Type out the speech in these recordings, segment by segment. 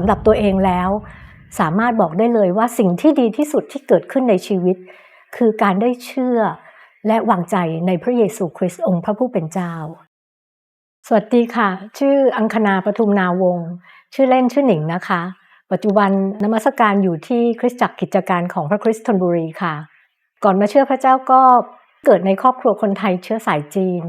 ำหรับตัวเองแล้ว สามารถบอกได้เลยว่าสิ่งที่ดีที่สุดที่เกิดขึ้นในชีวิต คือการได้เชื่อและวางใจในพระเยซูคริสต์องค์พระผู้เป็นเจ้า สวัสดีค่ะ ชื่ออังคณาปทุมนาวงศ์ชื่อเล่นชื่อหนิงนะคะ ปัจจุบันนมัสการอยู่ที่คริสตจักรกิจการของพระคริสต์ธนบุรีค่ะ ก่อนมาเชื่อพระเจ้าก็เกิดในครอบครัวคนไทยเชื้อสายจีน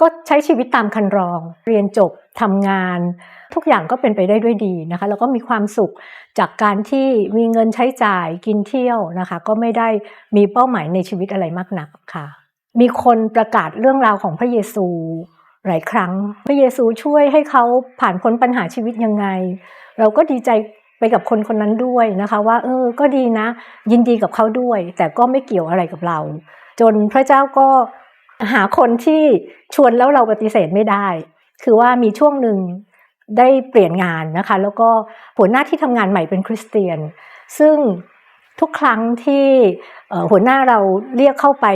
ก็ใช้ชีวิตตามคันรอง เรียนจบ ทำงาน ทุกอย่างก็เป็นไปได้ด้วยดีนะคะ แล้วก็มีความสุขจากการที่มีเงินใช้จ่ายกินเที่ยวนะคะ ก็ไม่ได้มีเป้าหมายในชีวิตอะไรมากนักค่ะ มีคนประกาศเรื่องราวของพระเยซูหลายครั้ง พระเยซูช่วยให้เขาผ่านพ้นปัญหาชีวิตยังไง เราก็ดีใจไปกับคนคนนั้นด้วยนะคะ ว่าเออก็ดีนะ ยินดีกับเขาด้วย แต่ก็ไม่เกี่ยวอะไรกับเรา จนพระเจ้าก็หาคนที่ชวนแล้วเราปฏิเสธไม่ได้ คือว่ามีช่วงหนึ่งได้เปลี่ยนงานนะคะ แล้วก็หัวหน้าที่ทำงานใหม่เป็นคริสเตียน ซึ่งทุกครั้งที่หัวหน้าเราเรียกเข้าไป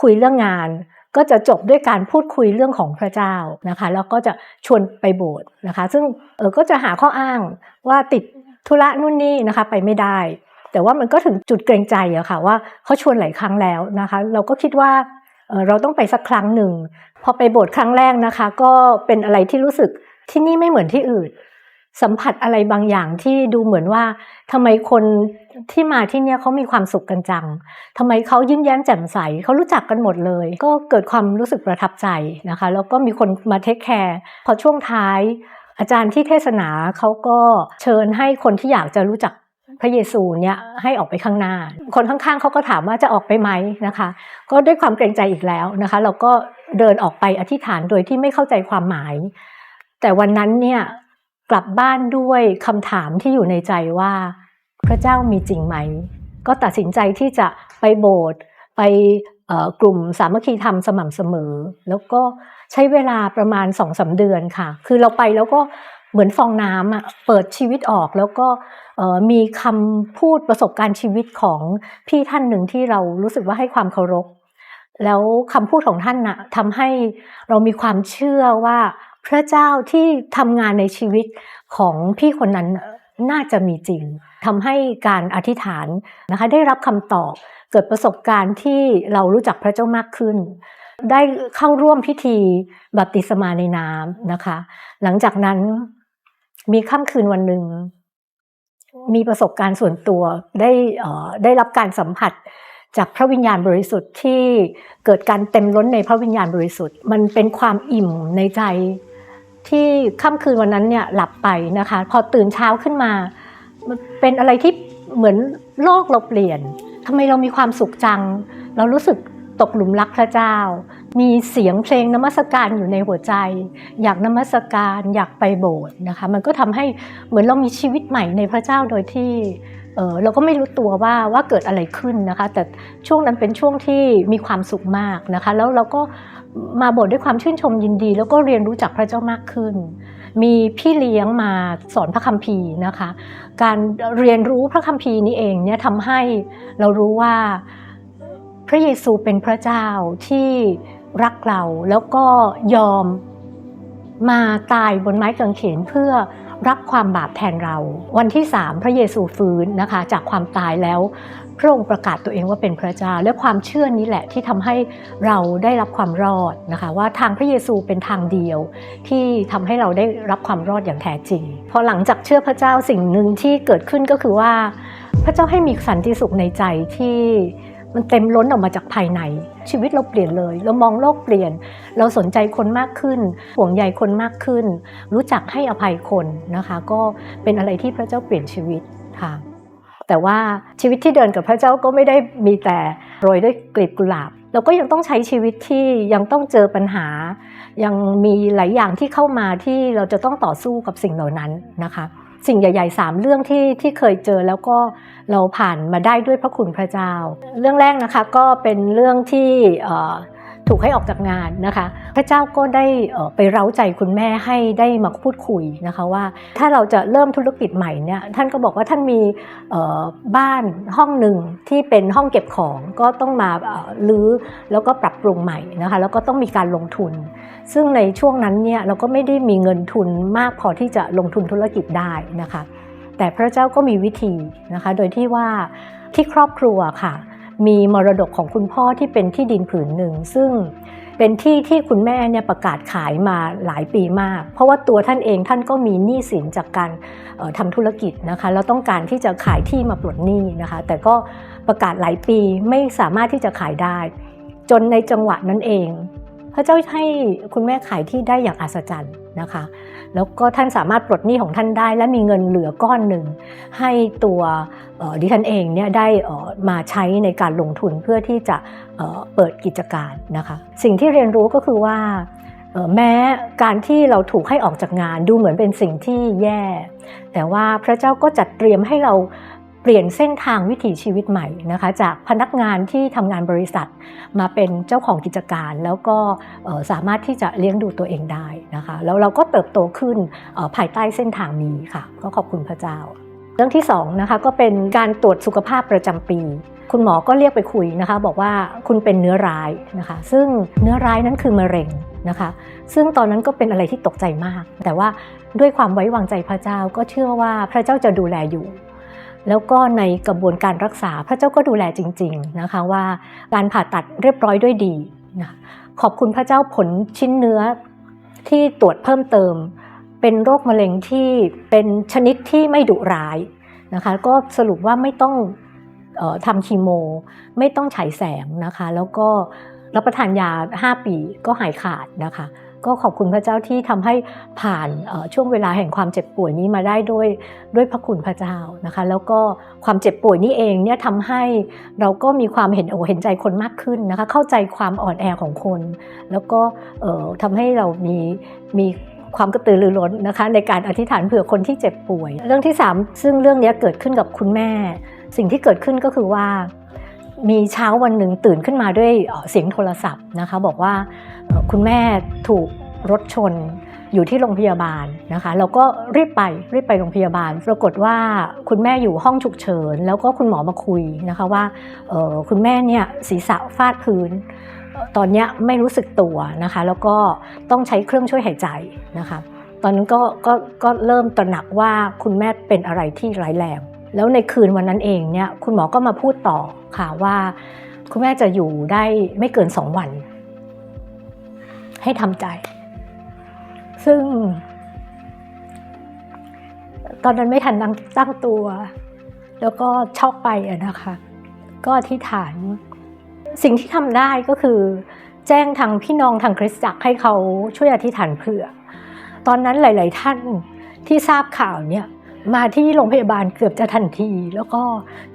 คุยเรื่องงาน ก็จะจบด้วยการพูดคุยเรื่องของพระเจ้านะคะ แล้วก็จะชวนไปโบสถ์นะคะ ซึ่งเออก็จะหาข้ออ้างว่าติดธุระนู่นนี่นะคะไปไม่ได้ แต่ว่ามันก็ถึงจุดเกรงใจอะค่ะว่าเขาชวนหลายครั้งแล้วนะคะ เราก็คิดว่า เราต้องไปสักครั้งหนึ่ง พอไปโบสถ์ครั้งแรกนะคะ ก็เป็นอะไรที่รู้สึกที่นี่ไม่เหมือนที่อื่น สัมผัสอะไรบางอย่างที่ดูเหมือนว่าทำไมคนที่มาที่เนี่ยเขามีความสุขกันจังทำไมเขายิ้มแย้มแจ่มใสเขารู้จักกันหมดเลย ก็เกิดความรู้สึกประทับใจนะคะ แล้วก็มีคนมาเทคแคร์พอช่วงท้าย อาจารย์ที่เทศนาเขาก็เชิญให้คนที่อยากจะรู้จัก พระเยซูเนี่ยให้ออกไปข้างหน้า คนข้างๆเขาก็ถามว่าจะออกไปไหมนะคะ ก็ด้วยความเกรงใจอีกแล้วนะคะ เราก็เดินออกไปอธิษฐานโดยที่ไม่เข้าใจความหมาย แต่วันนั้นเนี่ยกลับบ้านด้วยคำถามที่อยู่ในใจว่า พระเจ้ามีจริงไหม ก็ตัดสินใจที่จะไปโบสถ์ไปกลุ่มสามัคคีธรรมสม่ำเสมอ แล้วก็ใช้เวลาประมาณสองสาเดือนค่ะ คือเราไปแล้วก็เหมือนฟองน้ำอะเปิดชีวิตออกแล้วก็ มีคำพูดประสบการณ์ชีวิตของพี่ท่านหนึ่งที่เรารู้สึกว่าให้ความเคารพ แล้วคำพูดของท่านน่ะทำให้เรามีความเชื่อว่าพระเจ้าที่ทำงานในชีวิตของพี่คนนั้นน่าจะมีจริงทำให้การอธิษฐานนะคะได้รับคำตอบเกิดประสบการณ์ที่เรารู้จักพระเจ้ามากขึ้น ได้เข้าร่วมพิธีบัพติศมาในน้ำนะคะ หลังจากนั้นมีค่ำคืนวันหนึ่ง มีประสบการณ์ส่วนตัวได้ได้รับการสัมผัสจากพระวิญญาณบริสุทธิ์ที่เกิดการเต็มล้นในพระวิญญาณบริสุทธิ์ มันเป็นความอิ่มในใจที่ค่ำคืนวันนั้นเนี่ยหลับไปนะคะ พอตื่นเช้าขึ้นมา มันเป็นอะไรที่เหมือนโลกเราเปลี่ยนทำไมเรามีความสุขจัง เรารู้สึกตกหลุมรักพระเจ้า มีเสียงเพลงนมัสการอยู่ในหัวใจ อยากนมัสการอยากไปโบสถ์นะคะ มันก็ทำให้เหมือนเรามีชีวิตใหม่ในพระเจ้าโดยที่เออเราก็ไม่รู้ตัวว่าว่าเกิดอะไรขึ้นนะคะ แต่ช่วงนั้นเป็นช่วงที่มีความสุขมากนะคะ แล้วเราก็มาโบสถ์ด้วยความชื่นชมยินดี แล้วก็เรียนรู้จักพระเจ้ามากขึ้น มีพี่เลี้ยงมาสอนพระคัมภีร์นะคะ การเรียนรู้พระคัมภีร์นี้เองเนี่ยทำให้เรารู้ว่าพระเยซูเป็นพระเจ้าที่ รักเราแล้วก็ยอมมาตายบนไม้กางเขนเพื่อรับความบาปแทนเรา วันที่สามพระเยซูฟื้นนะคะจากความตายแล้ว พระองค์ประกาศตัวเองว่าเป็นพระเจ้า และความเชื่อนี้แหละที่ทำให้เราได้รับความรอดนะคะ ว่าทางพระเยซูเป็นทางเดียว ที่ทำให้เราได้รับความรอดอย่างแท้จริง พอหลังจากเชื่อพระเจ้าสิ่งหนึ่งที่เกิดขึ้นก็คือว่า พระเจ้าให้มีสันติสุขในใจที่ มันเต็มล้นออกมาจากภายใน ชีวิตเราเปลี่ยนเลย เรามองโลกเปลี่ยน เราสนใจคนมากขึ้น ห่วงใยคนมากขึ้น รู้จักให้อภัยคนนะคะ ก็เป็นอะไรที่พระเจ้าเปลี่ยนชีวิตค่ะแต่ว่าชีวิตที่เดินกับพระเจ้าก็ไม่ได้มีแต่โรยด้วยกลีบกุหลาบ เราก็ยังต้องใช้ชีวิตที่ยังต้องเจอปัญหา ยังมีหลายอย่างที่เข้ามาที่เราจะต้องต่อสู้กับสิ่งเหล่านั้นนะคะ สิ่งใหญ่ๆ3เรื่องที่ที่เคยเจอแล้วก็เราผ่านมาได้ด้วยพระคุณพระเจ้า เรื่องแรกนะคะก็เป็นเรื่องที่ ถูกให้ออกจากงานนะคะ พระเจ้าก็ได้ไปเร้าใจคุณแม่ให้ได้มาพูดคุยนะคะว่า ถ้าเราจะเริ่มธุรกิจใหม่เนี่ยท่านก็บอกว่าท่านมีบ้านห้องหนึ่งที่เป็นห้องเก็บของก็ต้องมาลื้อแล้วก็ปรับปรุงใหม่นะคะแล้วก็ต้องมีการลงทุน ซึ่งในช่วงนั้นเนี่ยเราก็ไม่ได้มีเงินทุนมากพอที่จะลงทุนธุรกิจได้นะคะ แต่พระเจ้าก็มีวิธีนะคะ โดยที่ว่าที่ครอบครัวค่ะ มีมรดกของคุณพ่อที่เป็นที่ดินผืนหนึ่ง ซึ่งเป็นที่ที่คุณแม่เนี่ยประกาศขายมาหลายปีมาก เพราะว่าตัวท่านเองท่านก็มีหนี้สินจากการออทำธุรกิจนะคะแล้วต้องการที่จะขายที่มาปลดหนี้นะคะ แต่ก็ประกาศหลายปีไม่สามารถที่จะขายได้ จนในจังหวะนั้นเอง พระเจ้าให้คุณแม่ขายที่ได้อย่างอัศจรรย์ นะคะ แล้วก็ท่านสามารถปลดหนี้ของท่านได้ และมีเงินเหลือก้อนหนึ่ง ให้ตัวดิฉันเองเนี่ยได้อมาใช้ในการลงทุนเพื่อที่จะเปิดกิจการนะคะ สิ่งที่เรียนรู้ก็คือว่าแม้การที่เราถูกให้ออกจากงานดูเหมือนเป็นสิ่งที่แย่ แต่ว่าพระเจ้าก็จัดเตรียมให้เรา เปลี่ยนเส้นทางวิถีชีวิตใหม่นะคะจากพนักงานที่ทำงานบริษัท มาเป็นเจ้าของกิจการ แล้วก็สามารถที่จะเลี้ยงดูตัวเองได้นะคะแล้วเราก็เติบโตขึ้นภายใต้เส้นทางนี้ค่ะก็ขอบคุณพระเจ้า เรื่องที่สองนะคะก็เป็นการตรวจสุขภาพประจำปี คุณหมอก็เรียกไปคุยนะคะ บอกว่าคุณเป็นเนื้อร้ายนะคะ ซึ่งเนื้อร้ายนั้นคือมะเร็งนะคะ ซึ่งตอนนั้นก็เป็นอะไรที่ตกใจมาก แต่ว่าด้วยความไว้วางใจพระเจ้าก็เชื่อว่าพระเจ้าจะดูแลอยู่ แล้วก็ในกระบวนการรักษาพระเจ้าก็ดูแลจริง ๆนะคะว่าการผ่าตัดเรียบร้อยด้วยดีนะขอบคุณพระเจ้าผลชิ้นเนื้อที่ตรวจเพิ่มเติม เป็นโรคมะเร็งที่เป็นชนิดที่ไม่ดุร้ายนะคะก็สรุปว่าไม่ต้องออทำคีโม ไม่ต้องฉายแสงนะคะ แล้วก็รับประทานยา 5 ปีก็หายขาดนะคะ ก็ขอบคุณพระเจ้าที่ทำให้ผ่านช่วงเวลาแห่งความเจ็บป่วยนี้มาได้ด้วยด้วยพระคุณพระเจ้านะคะ แล้วก็ความเจ็บป่วยนี้เองเนี่ยทำให้เราก็มีความเห็นอกเห็นใจคนมากขึ้นนะคะ เข้าใจความอ่อนแอของคน แล้วก็เอ่อทำให้เรามีมีความกระตือรือร้นนะคะ ในการอธิษฐานเผื่อคนที่เจ็บป่วย เรื่องที่ 3 ซึ่งเรื่องนี้เกิดขึ้นกับคุณแม่ สิ่งที่เกิดขึ้นก็คือว่า มีเช้าวันหนึ่งตื่นขึ้นมาด้วยเสียงโทรศัพท์นะคะ บอกว่าคุณแม่ถูกรถชนอยู่ที่โรงพยาบาลนะคะ เราก็รีบไปรีบไปโรงพยาบาล ปรากฏว่าคุณแม่อยู่ห้องฉุกเฉิน แล้วก็คุณหมอมาคุยนะคะว่าออคุณแม่เนี่ยศีรษะฟาดพื้น ตอนนี้ไม่รู้สึกตัวนะคะ แล้วก็ต้องใช้เครื่องช่วยหายใจนะคะ ตอนนั้นก็ก็ก็เริ่มตระหนักว่าคุณแม่เป็นอะไรที่ร้ายแรง แล้วในคืนวันนั้นเองเนี่ยคุณหมอก็มาพูดต่อค่ะว่า คุณแม่จะอยู่ได้ไม่เกินสองวัน ให้ทำใจ ซึ่ง ตอนนั้นไม่ทันตั้งตั้งตัวแล้วก็ช็อกไปอะนะคะ ก็อธิษฐาน สิ่งที่ทำได้ก็คือ แจ้งทางพี่น้องทางคริสตจักรให้เขาช่วยอธิษฐานเผื่อ ตอนนั้นหลาย ๆ ท่านที่ทราบข่าวเนี่ย มาที่โรงพยาบาลเกือบจะทันที แล้วก็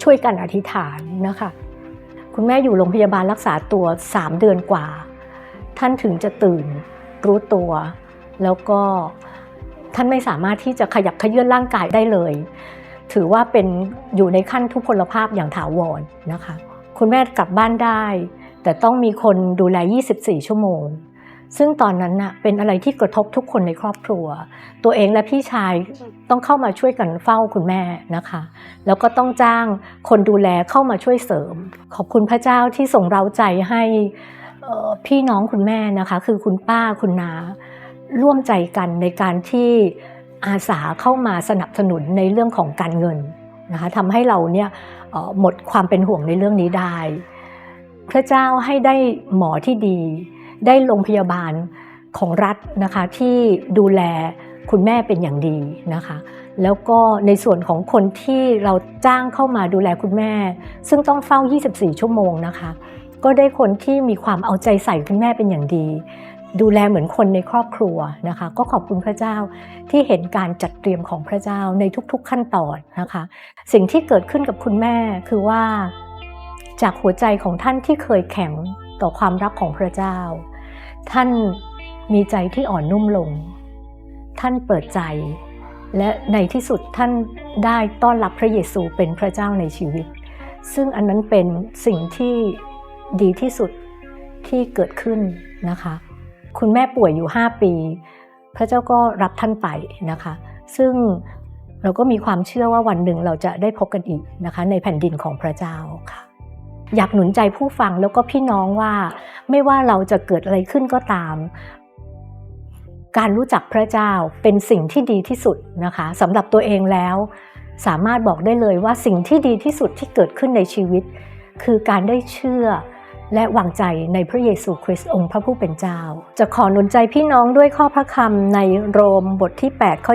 ช่วยกันอธิษฐานนะคะ คุณแม่อยู่โรงพยาบาลรักษาตัว 3 เดือนกว่า ท่านถึงจะตื่นรู้ตัว แล้วก็ท่านไม่สามารถที่จะขยับขยื่นร่างกายได้เลย ถือว่าเป็นอยู่ในขั้นทุพพลภาพอย่างถาวรนะคะ คุณแม่กลับบ้านได้ แต่ต้องมีคนดูแล 24 ชั่วโมง ซึ่งตอนนั้นน่ะเป็นอะไรที่กระทบทุกคนในครอบครัว ตัวเองและพี่ชายต้องเข้ามาช่วยกันเฝ้าคุณแม่นะคะ แล้วก็ต้องจ้างคนดูแลเข้ามาช่วยเสริม ขอบคุณพระเจ้าที่ส่งเราใจให้พี่น้องคุณแม่นะคะ คือคุณป้าคุณนาร่วมใจกันในการที่อาสาเข้ามาสนับสนุนในเรื่องของการเงินนะคะทำให้เราเนี่ยหมดความเป็นห่วงในเรื่องนี้ได้ พระเจ้าให้ได้หมอที่ดี ได้โรงพยาบาลของรัฐนะคะที่ดูแลคุณแม่เป็นอย่างดีนะคะ แล้วก็ในส่วนของคนที่เราจ้างเข้ามาดูแลคุณแม่ ซึ่งต้องเฝ้า 24 ชั่วโมงนะคะ ก็ได้คนที่มีความเอาใจใส่คุณแม่เป็นอย่างดี ดูแลเหมือนคนในครอบครัวนะคะ ก็ขอบคุณพระเจ้าที่เห็นการจัดเตรียมของพระเจ้าในทุกๆขั้นตอนนะคะ สิ่งที่เกิดขึ้นกับคุณแม่คือว่า จากหัวใจของท่านที่เคยแข็ง ต่อความรักของพระเจ้า ท่านมีใจที่อ่อนนุ่มลง ท่านเปิดใจ และในที่สุดท่านได้ต้อนรับพระเยซูเป็นพระเจ้าในชีวิต ซึ่งอันนั้นเป็นสิ่งที่ดีที่สุดที่เกิดขึ้นนะคะ คุณแม่ป่วยอยู่ 5 ปี พระเจ้าก็รับท่านไปนะคะ ซึ่งเราก็มีความเชื่อว่าวันหนึ่งเราจะได้พบกันอีกนะคะ ในแผ่นดินของพระเจ้าค่ะ อยากหนุนใจผู้ฟังแล้วก็พี่น้องว่า ไม่ว่าเราจะเกิดอะไรขึ้นก็ตาม การรู้จักพระเจ้าเป็นสิ่งที่ดีที่สุดนะคะสำหรับตัวเองแล้ว สามารถบอกได้เลยว่าสิ่งที่ดีที่สุดที่เกิดขึ้นในชีวิต คือการได้เชื่อและวางใจในพระเยซูคริสต์องค์พระผู้เป็นเจ้า จะขอหนุนใจพี่น้องด้วยข้อพระคำในโรมบทที่ 8 ข้อ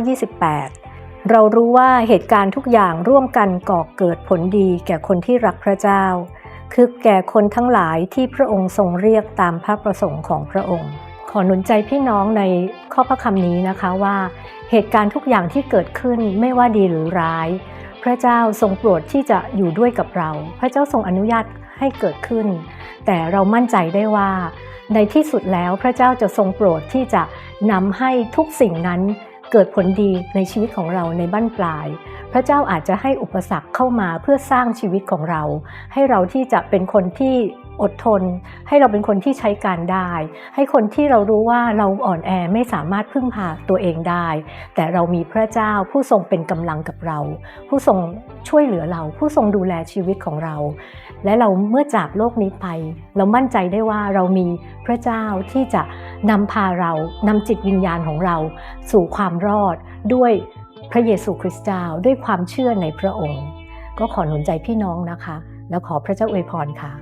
28 เรารู้ว่าเหตุการณ์ทุกอย่างร่วมกันก่อเกิดผลดีแก่คนที่รักพระเจ้า คือแก่คนทั้งหลายที่พระองค์ทรงเรียกตามพระประสงค์ของพระองค์ ขอหนุนใจพี่น้องในข้อพระคำนี้นะคะว่า เหตุการณ์ทุกอย่างที่เกิดขึ้นไม่ว่าดีหรือร้าย พระเจ้าทรงโปรดที่จะอยู่ด้วยกับเรา พระเจ้าทรงอนุญาตให้เกิดขึ้น แต่เรามั่นใจได้ว่า ในที่สุดแล้วพระเจ้าจะทรงโปรดที่จะนำให้ทุกสิ่งนั้น เกิดผลดีในชีวิตของเราในบั้นปลาย พระเจ้าอาจจะให้อุปสรรคเข้ามาเพื่อสร้างชีวิตของเรา ให้เราที่จะเป็นคนที่อดทน ให้เราเป็นคนที่ใช้การได้ ให้คนที่เรารู้ว่าเราอ่อนแอไม่สามารถพึ่งพาตัวเองได้ แต่เรามีพระเจ้าผู้ทรงเป็นกำลังกับเรา ผู้ทรงช่วยเหลือเรา ผู้ทรงดูแลชีวิตของเรา และเราเมื่อจากโลกนี้ไป เรามั่นใจได้ว่าเรามีพระเจ้าที่จะ นำพาเรานำจิตวิญญาณของเรา สู่ความรอดด้วยพระเยซูคริสต์เจ้าด้วยความเชื่อในพระองค์ ก็ขอหนุนใจพี่น้องนะคะ แล้วขอพระเจ้าอวยพรค่ะ